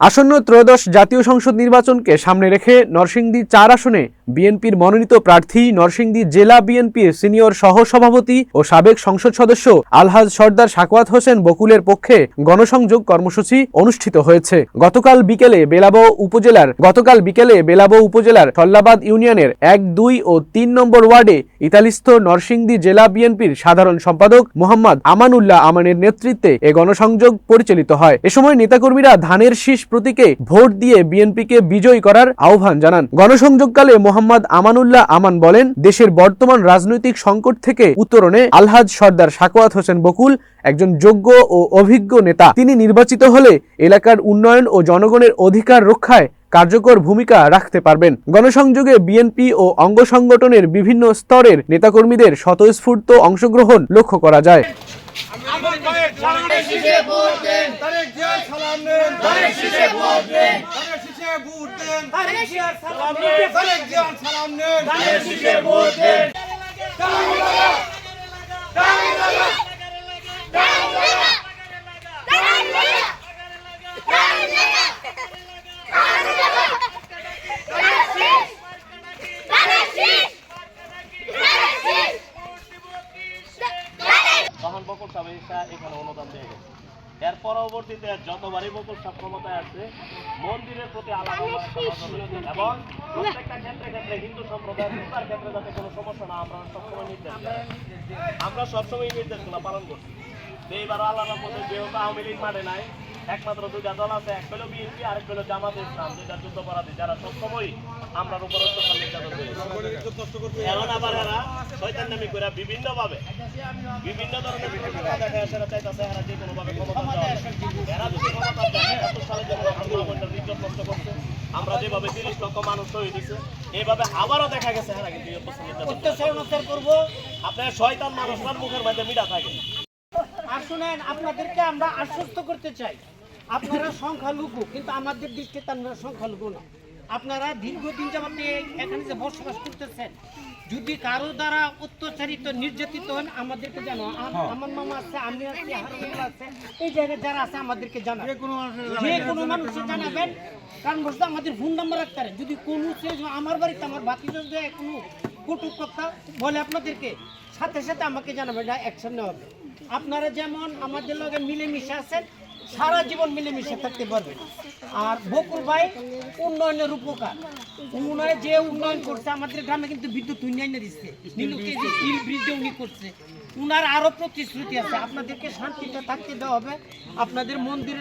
আসন্ন ত্রয়োদশ জাতীয় সংসদ নির্বাচনকে সামনে রেখে নরসিংদী চার আসনে বিএনপির মনোনীত প্রার্থী নরসিংদী জেলা বিএনপির সিনিয়র সহসভাপতি ও সাবেক সংসদ সদস্য আলহাজ সর্দার সাকওয়াত হোসেন বকুলের পক্ষে গণসংযোগ কর্মসূচি অনুষ্ঠিত হয়েছে। গতকাল বিকেলে বেলাবো উপজেলার গতকাল বিকেলে বেলাবো উপজেলার সল্লাবাদ ইউনিয়নের এক, দুই ও তিন নম্বর ওয়ার্ডে ইতালিস্থ নরসিংদী জেলা বিএনপির সাধারণ সম্পাদক মোহাম্মদ আমানুল্লাহ আমানের নেতৃত্বে এ গণসংযোগ পরিচালিত হয়। এ সময় নেতাকর্মীরা ধানের শীষ প্রতীকে ভোট দিয়ে বিএনপিকে বিজয়ী করার আহ্বান জানান। গণসংযোগকালে মোহাম্মদ আমানুল্লাহ আমান বলেন, দেশের বর্তমান রাজনৈতিক সংকট থেকে উত্তরণে আলহাজ সর্দার সাকোয়াত হোসেন বকুল একজন যোগ্য ও অভিজ্ঞ নেতা। তিনি নির্বাচিত হলে এলাকার উন্নয়ন ও জনগণের অধিকার রক্ষায় কার্যকর ভূমিকা রাখতে পারবেন। গণসংযোগে বিএনপি ও অঙ্গ সংগঠনের বিভিন্ন স্তরের নেতাকর্মীদের স্বতঃস্ফূর্ত অংশগ্রহণ লক্ষ্য করা যায় শীষে ভোট দেন তারেক জিয়া সালাম নেন তারেক শীষে ভোট দেন তারেক শীষে ভোট দেন তারেক জিয়া সালাম নেন তারেক জিয়া সালাম নেন তারেক শীষে ভোট দেন তখন বকুল সাহেব এসে এখানে অনুদান দিয়ে গেছে এর পরবর্তীতে যতবারই বকুল সাহ ক্ষমতায় আসছে মন্দিরের প্রতি আলাদা। এবং প্রত্যেকটা ক্ষেত্রে ক্ষেত্রে হিন্দু সম্প্রদায় পূজার ক্ষেত্রে যাতে কোনো সমস্যা না আমরা সবসময় নির্দেশ। আমরা সবসময় নির্দেশগুলো পালন করছি এইবার আল্লাহ যেহেতু আওয়ামী লীগ মানে নাই একমাত্র দুইটা দল আছে এক হলো বিএনপি আরেক হলো জামাত ইসলাম। দুইটা যুদ্ধপরাধী যারা সবসময় আমরার উপর এখন আবার এরা শয়তান নামি করে বিভিন্ন ভাবে বিভিন্ন ধরনের দেখে এরা চাইতেছে এরা যে কোনো ভাবে ক্ষমতা এরা যদি ক্ষমতা যায় এত সালে যেমন আমরা মহামন্ডল নষ্ট করছে। আমরা যেভাবে তিরিশ লক্ষ মানুষ তৈরি দিচ্ছে এইভাবে আবারও দেখা গেছে এরা কিন্তু অত্যাচার করব। আপনার শয়তান মানুষটার মুখের মধ্যে মিঠা থাকে। আর শুনেন আপনাদেরকে আমরা আশ্বস্ত করতে চাই। আপনারা সংখ্যালঘু কিন্তু আমাদের দৃষ্টিতে আপনারা সংখ্যালঘু না। আপনারা দীর্ঘদিন যাবত এখানে যে বসবাস করতেছেন যদি কারও দ্বারা অত্যাচারিত নির্যাতিত হন আমাদেরকে জানো আমার মামা আছে আমি আছি হারুনুল্লাহ আছে এই জায়গায় যারা আছে আমাদেরকে জানাবেন যে কোনো মানুষের জানাবেন। কারণ বসতে আমাদের ফোন নাম্বার রাখতে পারেন। যদি কোনো সে- আমার বাড়িতে আমার বাকি যদি কোনো কটুক কথা বলে আপনাদেরকে সাথে সাথে আমাকে জানাবেন অ্যাকশন নেওয়া হবে। আপনারা যেমন আমাদের লগে মিলেমিশে আছেন সারা জীবন মিলেমিশে থাকতে পারবেন আর বকুল ভাই উন্নয়নের উপকার। উন্নয়ন যে উন্নয়ন করছে, আমাদের গ্রামে কিন্তু বিদ্যুৎ উন্নয়ন দিচ্ছে। যে উনি করছে, উনার আরও প্রতিশ্রুতি আছে। আপনাদেরকে শান্তিতে থাকতে দেওয়া হবে। আপনাদের মন্দিরে